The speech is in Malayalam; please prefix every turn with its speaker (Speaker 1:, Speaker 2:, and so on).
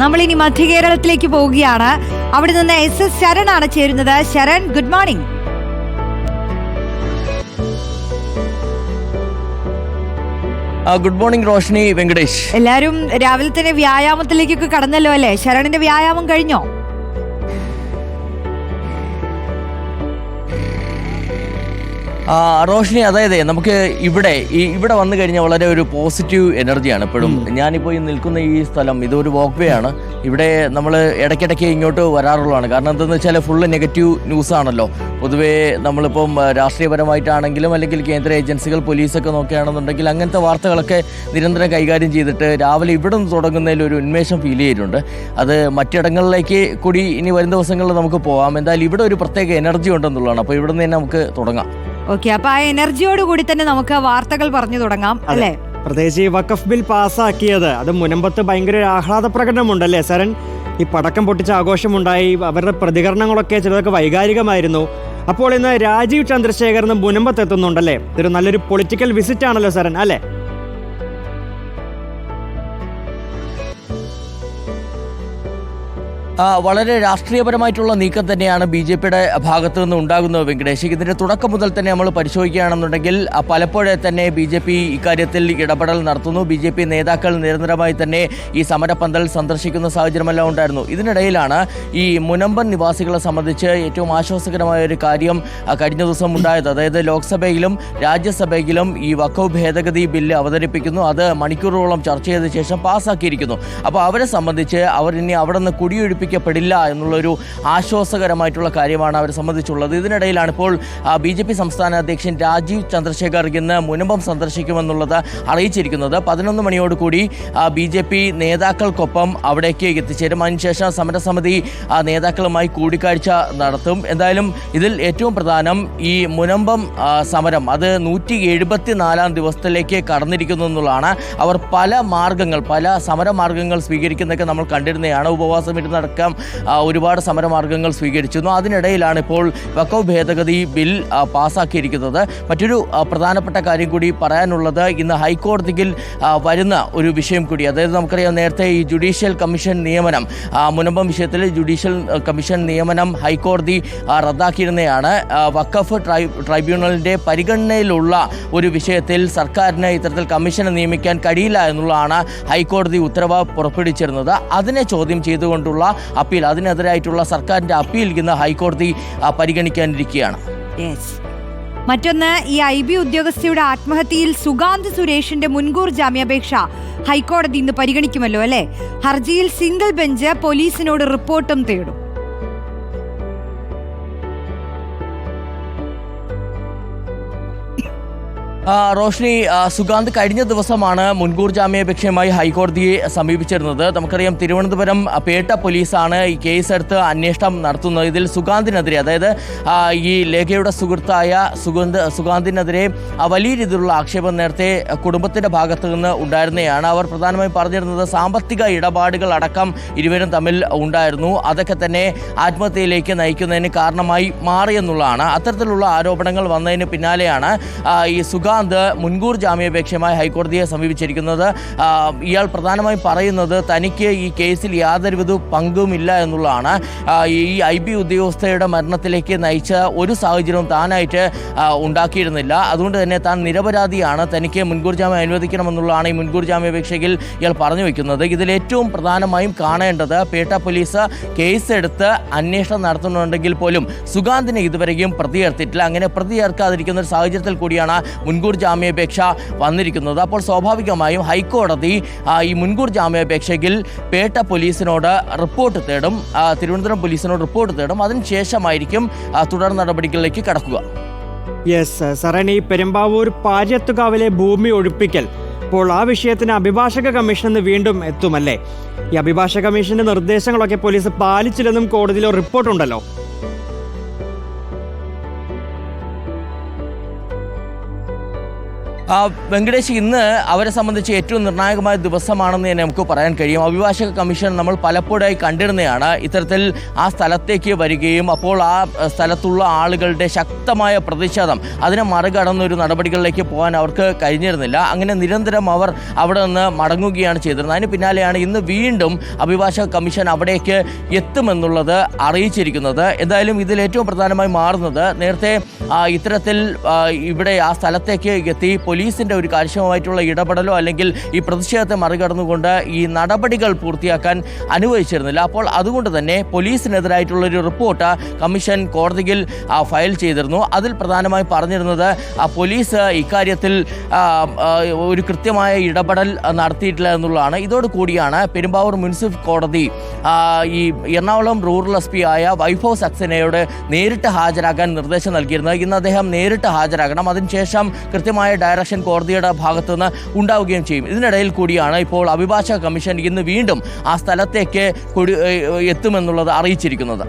Speaker 1: നമ്മൾ ഇനി മധ്യ കേരളത്തിലേക്ക് പോവുകയാണ്. അവിടെ നിന്ന് എസ് എസ് ശരൺ ആണ് ചേരുന്നത് Sharan good morning
Speaker 2: good morning Roshni Venkatesh.
Speaker 1: എല്ലാരും രാവിലെ തന്നെ വ്യായാമത്തിലേക്കൊക്കെ കടന്നല്ലോ അല്ലേ? ശരണിന്റെ വ്യായാമം കഴിഞ്ഞോ?
Speaker 2: റോഷ്നി അതായത് നമുക്ക് ഇവിടെ ഈ ഇവിടെ വന്നു കഴിഞ്ഞാൽ വളരെ ഒരു പോസിറ്റീവ് എനർജിയാണ് എപ്പോഴും ഞാനിപ്പോൾ ഈ നിൽക്കുന്ന ഈ സ്ഥലം ഇതൊരു വാക്ക് വേ ആണ്. ഇവിടെ നമ്മൾ ഇടയ്ക്കിടയ്ക്ക് ഇങ്ങോട്ട് വരാറുള്ളതാണ്. കാരണം എന്താണെന്ന് വെച്ചാൽ ഫുള്ള് നെഗറ്റീവ് ന്യൂസ് ആണല്ലോ. പൊതുവേ നമ്മളിപ്പം രാഷ്ട്രീയപരമായിട്ടാണെങ്കിലും അല്ലെങ്കിൽ കേന്ദ്ര ഏജൻസികൾ പോലീസൊക്കെ നോക്കുകയാണെന്നുണ്ടെങ്കിൽ അങ്ങനത്തെ വാർത്തകളൊക്കെ നിരന്തരം കൈകാര്യം ചെയ്തിട്ട് രാവിലെ ഇവിടെ നിന്ന് തുടങ്ങുന്നതിൽ ഒരു ഉന്മേഷം ഫീൽ ചെയ്തിട്ടുണ്ട്. അത് മറ്റിടങ്ങളിലേക്ക് കൂടി ഇനി വരും ദിവസങ്ങളിൽ നമുക്ക് പോകാം എന്തായാലും ഇവിടെ ഒരു പ്രത്യേക എനർജി ഉണ്ടെന്നുള്ളതാണ്. അപ്പോൾ ഇവിടെ നിന്ന് തന്നെ നമുക്ക് തുടങ്ങാം.
Speaker 1: ഓക്കെ അപ്പൊ ആ എനർജിയോട് കൂടി തന്നെ നമുക്ക് വാർത്തകൾ പറഞ്ഞു തുടങ്ങാം അല്ലേ?
Speaker 3: പ്രത്യേകിച്ച് ഈ വഖഫ് ബിൽ പാസ്സാക്കിയത് അത് മുനമ്പത്ത് ഭയങ്കര ഒരു ആഹ്ലാദ പ്രകടനമുണ്ടല്ലേ സരൺ ഈ പടക്കം പൊട്ടിച്ച ആഘോഷമുണ്ടായി അവരുടെ പ്രതികരണങ്ങളൊക്കെ ചിലതൊക്കെ വൈകാരികമായിരുന്നു. അപ്പോൾ ഇന്ന് രാജീവ് ചന്ദ്രശേഖർ മുനമ്പത്ത് എത്തുന്നുണ്ടല്ലേ? ഇതൊരു നല്ലൊരു പൊളിറ്റിക്കൽ വിസിറ്റ് ആണല്ലോ സരൺ അല്ലേ?
Speaker 2: വളരെ രാഷ്ട്രീയപരമായിട്ടുള്ള നീക്കം തന്നെയാണ് ബി ജെ പിയുടെ ഭാഗത്തു നിന്ന് ഉണ്ടാകുന്നത് വെങ്കടേഷ്. ഇതിന്റെ തുടക്കം മുതൽ തന്നെ നമ്മൾ പരിശോധിക്കുകയാണെന്നുണ്ടെങ്കിൽ പലപ്പോഴേ തന്നെ ബി ജെ പി ഇക്കാര്യത്തിൽ ഇടപെടൽ നടത്തുന്നു. ബി ജെ പി നേതാക്കൾ നിരന്തരമായി തന്നെ ഈ സമരപന്തൽ സന്ദർശിക്കുന്ന സാഹചര്യമെല്ലാം ഉണ്ടായിരുന്നു. ഇതിനിടയിലാണ് ഈ മുനമ്പൻ നിവാസികളെ സംബന്ധിച്ച് ഏറ്റവും ആശ്വാസകരമായ ഒരു കാര്യം കഴിഞ്ഞ ദിവസം ഉണ്ടായത്. അതായത് ലോക്സഭയിലും രാജ്യസഭയിലും ഈ വക്കവ് ഭേദഗതി ബില്ല് അവതരിപ്പിക്കുന്നു. അത് മണിക്കൂറുകളോളം ചർച്ച ചെയ്ത ശേഷം പാസ്സാക്കിയിരിക്കുന്നു അപ്പോൾ അവരെ സംബന്ധിച്ച് അവർ ഇനി അവിടെ നിന്ന് കുടിയൊഴിപ്പിക്കപ്പെടില്ല എന്നുള്ളൊരു ആശ്വാസകരമായിട്ടുള്ള കാര്യമാണ് അവരെ സംബന്ധിച്ചുള്ളത് ഇതിനിടയിലാണ് ഇപ്പോൾ ബി ജെ പി സംസ്ഥാന അധ്യക്ഷൻ രാജീവ് ചന്ദ്രശേഖർ ഇന്ന് മുനമ്പം സന്ദർശിക്കുമെന്നുള്ളത് അറിയിച്ചിരിക്കുന്നത്. പതിനൊന്ന് മണിയോടുകൂടി ബി ജെ പി നേതാക്കൾക്കൊപ്പം അവിടേക്ക് എത്തിച്ചേരും. അതിനുശേഷം സമരസമിതി നേതാക്കളുമായി കൂടിക്കാഴ്ച നടത്തും. എന്തായാലും ഇതിൽ ഏറ്റവും പ്രധാനം ഈ മുനമ്പം സമരം അത് നൂറ്റി എഴുപത്തിനാലാം ദിവസത്തിലേക്ക് കടന്നിരിക്കുന്നു എന്നുള്ളതാണ്. അവർ പല മാർഗങ്ങൾ പല സമരമാർഗങ്ങൾ സ്വീകരിക്കുന്നതൊക്കെ നമ്മൾ കണ്ടിരുന്നതാണ്. ഉപവാസം ഇരുന്നടക്കം ആ, ഒരുപാട് സമരമാർഗങ്ങൾ സ്വീകരിച്ചിരുന്നു. അതിനിടയിലാണ് ഇപ്പോൾ വക്കവ് ഭേദഗതി ബിൽ പാസാക്കിയിരിക്കുന്നത്. മറ്റൊരു പ്രധാനപ്പെട്ട കാര്യം കൂടി പറയാനുള്ളത് ഇന്ന് ഹൈക്കോടതിയിൽ വരുന്ന ഒരു വിഷയം കൂടി. അതായത് നമുക്കറിയാം നേരത്തെ ഈ ജുഡീഷ്യൽ കമ്മീഷൻ നിയമനം മുനമ്പം വിഷയത്തിൽ ജുഡീഷ്യൽ കമ്മീഷൻ നിയമനം ഹൈക്കോടതി റദ്ദാക്കിയിരുന്നതാണ്. വക്കഫ് ട്രൈ ട്രൈബ്യൂണലിന്റെ പരിഗണനയിലുള്ള ഒരു വിഷയത്തിൽ സർക്കാരിന് ഇത്തരത്തിൽ കമ്മീഷനെ നിയമിക്കാൻ കഴിയില്ല എന്നുള്ളതാണ് ഹൈക്കോടതി ഉത്തരവ് പുറപ്പെടുവിച്ചിരുന്നത്. അതിനെ ചോദ്യം ചെയ്തുകൊണ്ടുള്ള അപ്പീൽ. അതിനെതിരായിട്ടുള്ള സർക്കാരിന്റെ അപ്പീൽ ഇന്ന് ഹൈക്കോടതി പരിഗണിക്കാനിരിക്കുകയാണ്.
Speaker 1: മറ്റൊന്ന് ഈ ഐ ബി ഉദ്യോഗസ്ഥയുടെ ആത്മഹത്യയിൽ സുഗാന്ത് സുരേഷിന്റെ മുൻകൂർ ജാമ്യാപേക്ഷ ഹൈക്കോടതി ഇന്ന് പരിഗണിക്കുമല്ലോ അല്ലെ? ഹർജിയിൽ സിംഗിൾ ബെഞ്ച് പോലീസിനോട് റിപ്പോർട്ടും തേടും.
Speaker 2: റോഷ്നി സുഗാന്ത് കഴിഞ്ഞ ദിവസമാണ് മുൻകൂർ ജാമ്യാപേക്ഷയുമായി ഹൈക്കോടതിയെ സമീപിച്ചിരുന്നത്. നമുക്കറിയാം തിരുവനന്തപുരം പേട്ട പോലീസാണ് ഈ കേസെടുത്ത് അന്വേഷണം നടത്തുന്നത്. ഇതിൽ സുഗാന്തിനെതിരെ അതായത് ഈ ലേഖയുടെ സുഹൃത്തായ സുഗന്ധ സുഗാന്തിനെതിരെ വലിയ രീതിയിലുള്ള ആക്ഷേപം നേരത്തെ കുടുംബത്തിന്റെ ഭാഗത്തു നിന്ന് ഉണ്ടായിരുന്നതാണ്. അവർ പ്രധാനമായും പറഞ്ഞിരുന്നത് സാമ്പത്തിക ഇടപാടുകൾ അടക്കം ഇരുവരും തമ്മിൽ ഉണ്ടായിരുന്നു. അതൊക്കെ തന്നെ ആത്മഹത്യയിലേക്ക് നയിക്കുന്നതിന് കാരണമായി മാറിയെന്നുള്ളതാണ്. അത്തരത്തിലുള്ള ആരോപണങ്ങൾ വന്നതിന് പിന്നാലെയാണ് ഈ ഈ സുഗാന്ത് മുൻകൂർ ജാമ്യാപേക്ഷയുമായി ഹൈക്കോടതിയെ സമീപിച്ചിരിക്കുന്നത് ഇയാൾ പ്രധാനമായും പറയുന്നത് തനിക്ക് ഈ കേസിൽ യാതൊരുവിധ പങ്കുമില്ല എന്നുള്ളതാണ്. ഈ ഐ ബി ഉദ്യോഗസ്ഥയുടെ മരണത്തിലേക്ക് നയിച്ച ഒരു സാഹചര്യവും താനായിട്ട് ഉണ്ടാക്കിയിരുന്നില്ല. അതുകൊണ്ട് തന്നെ താൻ നിരപരാധിയാണ്. തനിക്ക് മുൻകൂർ ജാമ്യം അനുവദിക്കണമെന്നുള്ളതാണ് ഈ മുൻകൂർ ജാമ്യാപേക്ഷയിൽ ഇയാൾ പറഞ്ഞു വെക്കുന്നത്. ഇതിൽ ഏറ്റവും പ്രധാനമായും കാണേണ്ടത് പേട്ട പോലീസ് കേസെടുത്ത് അന്വേഷണം നടത്തുന്നുണ്ടെങ്കിൽ പോലും സുഗാന്തിനെ ഇതുവരെയും പ്രതി ചേർത്തിട്ടില്ല അങ്ങനെ പ്രതി ചേർക്കാതിരിക്കുന്ന ഒരു സാഹചര്യത്തിൽ കൂടിയാണ് മുൻകൂർ ജാമ്യാപേക്ഷ വന്നിരിക്കുന്നത്. അപ്പോൾ സ്വാഭാവികമായും ഹൈക്കോടതി ഈ മുൻകൂർ ജാമ്യാപേക്ഷയിൽ പേട്ട പോലീസിനോട് റിപ്പോർട്ട് തേടും തിരുവനന്തപുരം പോലീസിനോട് റിപ്പോർട്ട് തേടും. അതിനുശേഷമായിരിക്കും തുടർ നടപടികളിലേക്ക് കടക്കുക.
Speaker 3: യെസ് സാറേ ഈ പെരുമ്പാവൂർ പാര്യത്തുകാവിലെ ഭൂമി ഒഴിപ്പിക്കൽ. അപ്പോൾ ആ വിഷയത്തിന് അഭിഭാഷക കമ്മീഷൻ ഇന്ന് വീണ്ടും എത്തുമല്ലേ? ഈ അഭിഭാഷക കമ്മീഷന്റെ നിർദ്ദേശങ്ങളൊക്കെ പോലീസ് പാലിച്ചില്ലെന്നും കോടതിയിൽ ഒരു റിപ്പോർട്ടുണ്ടല്ലോ.
Speaker 2: വെങ്കടേഷ് ഇന്ന് അവരെ സംബന്ധിച്ച് ഏറ്റവും നിർണായകമായ ദിവസമാണെന്ന് തന്നെ നമുക്ക് പറയാൻ കഴിയും. അഭിഭാഷക കമ്മീഷൻ നമ്മൾ പലപ്പോഴായി കണ്ടിരുന്നതാണ്. ഇത്തരത്തിൽ ആ സ്ഥലത്തേക്ക് വരികയും അപ്പോൾ ആ സ്ഥലത്തുള്ള ആളുകളുടെ ശക്തമായ പ്രതിഷേധം അതിനെ മറികടന്നൊരു നടപടികളിലേക്ക് പോകാൻ അവർക്ക് കഴിഞ്ഞിരുന്നില്ല. അങ്ങനെ നിരന്തരം അവർ അവിടെ നിന്ന് മടങ്ങുകയാണ് ചെയ്തിരുന്നത്. അതിന് പിന്നാലെയാണ് ഇന്ന് വീണ്ടും അഭിഭാഷക കമ്മീഷൻ അവിടേക്ക് എത്തുമെന്നുള്ളത് അറിയിച്ചിരിക്കുന്നത്. എന്തായാലും ഇതിൽ ഏറ്റവും പ്രധാനമായി മാറുന്നത് നേരത്തെ ഇത്തരത്തിൽ ഇവിടെ ആ സ്ഥലത്തേക്ക് എത്തി പോലീസിന്റെ ഒരു കാര്യക്ഷമമായിട്ടുള്ള ഇടപെടലോ അല്ലെങ്കിൽ ഈ പ്രതിഷേധത്തെ മറികടന്നുകൊണ്ട് ഈ നടപടികൾ പൂർത്തിയാക്കാൻ അനുവദിച്ചിരുന്നില്ല. അപ്പോൾ അതുകൊണ്ട് തന്നെ പോലീസിനെതിരായിട്ടുള്ള ഒരു റിപ്പോർട്ട് കമ്മീഷൻ കോടതിയിൽ ഫയൽ ചെയ്തിരുന്നു. അതിൽ പ്രധാനമായി പറഞ്ഞിരുന്നത് പോലീസ് ഇക്കാര്യത്തിൽ ഒരു കൃത്യമായ ഇടപെടൽ നടത്തിയിട്ടില്ല എന്നുള്ളതാണ്. ഇതോടുകൂടിയാണ് പെരുമ്പാവൂർ മുനിസിപ്പൽ കോടതി ഈ എറണാകുളം റൂറൽ എസ് പി ആയ വൈഭവ് സക്സേനയോട് നേരിട്ട് ഹാജരാക്കാൻ നിർദ്ദേശം നൽകിയിരുന്നത്. ഇന്ന് അദ്ദേഹം നേരിട്ട് ഹാജരാകണം. അതിനുശേഷം കൃത്യമായ ഡയറക്ഷൻ കോടതിയുടെ ഭാഗത്തുനിന്ന് ഉണ്ടാവുകയും ചെയ്യും. ഇതിനിടയിൽ കൂടിയാണ് ഇപ്പോൾ അഭിഭാഷക കമ്മീഷൻ ഇന്ന് വീണ്ടും ആ സ്ഥലത്തേക്ക് എത്തുമെന്നുള്ളത് അറിയിച്ചിരിക്കുന്നത്.